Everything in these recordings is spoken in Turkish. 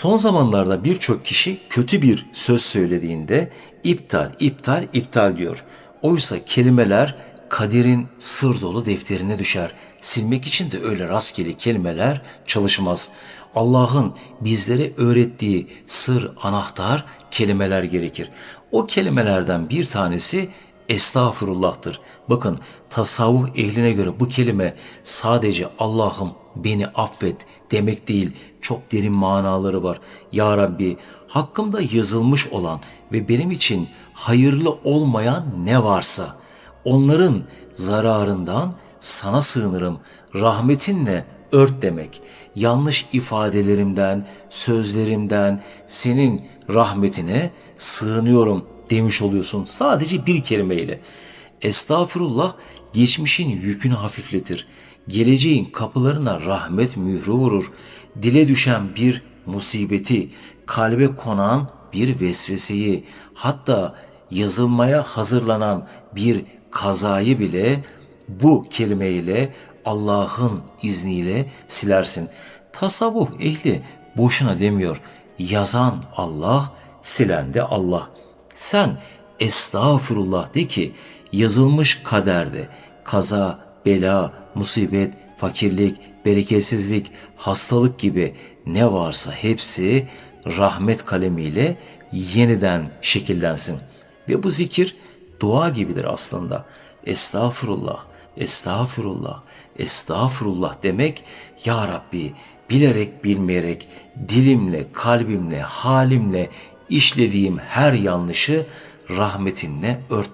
Son zamanlarda birçok kişi kötü bir söz söylediğinde iptal, iptal, iptal diyor. Oysa kelimeler kaderin sır dolu defterine düşer. Silmek için de öyle rastgele kelimeler çalışmaz. Allah'ın bizlere öğrettiği sır, anahtar kelimeler gerekir. O kelimelerden bir tanesi estağfurullah'tır. Bakın tasavvuf ehline göre bu kelime sadece Allah'ım beni affet demek değil. Çok derin manaları var. Ya Rabbi hakkımda yazılmış olan ve benim için hayırlı olmayan ne varsa onların zararından sana sığınırım. Rahmetinle ört demek. Yanlış ifadelerimden, sözlerimden senin rahmetine sığınıyorum demiş oluyorsun sadece bir kelimeyle. Estağfurullah geçmişin yükünü hafifletir. Geleceğin kapılarına rahmet mührü vurur. Dile düşen bir musibeti, kalbe konan bir vesveseyi, hatta yazılmaya hazırlanan bir kazayı bile bu kelimeyle Allah'ın izniyle silersin. Tasavvuf ehli boşuna demiyor. Yazan Allah, silen de Allah. Sen estağfurullah de ki yazılmış kaderde kaza, bela, musibet, fakirlik, bereketsizlik, hastalık gibi ne varsa hepsi rahmet kalemiyle yeniden şekillensin. Ve bu zikir dua gibidir aslında. Estağfurullah, estağfurullah, estağfurullah demek Ya Rabbi bilerek bilmeyerek dilimle, kalbimle, halimle işlediğim her yanlışı rahmetinle ört.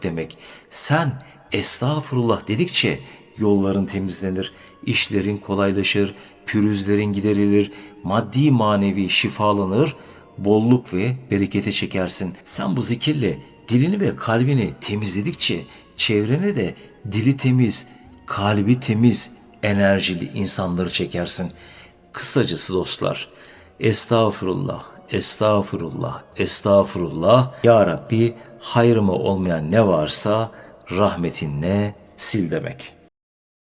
Sen estağfurullah dedikçe yolların temizlenir, işlerin kolaylaşır, pürüzlerin giderilir, maddi manevi şifalanır, bolluk ve berekete çekersin. Sen bu zikirle dilini ve kalbini temizledikçe çevrene de dili temiz, kalbi temiz, enerjili insanları çekersin. Kısacası dostlar, estağfurullah, estağfurullah, estağfurullah. Ya Rabbi hayrıma olmayan ne varsa rahmetinle sil demek.''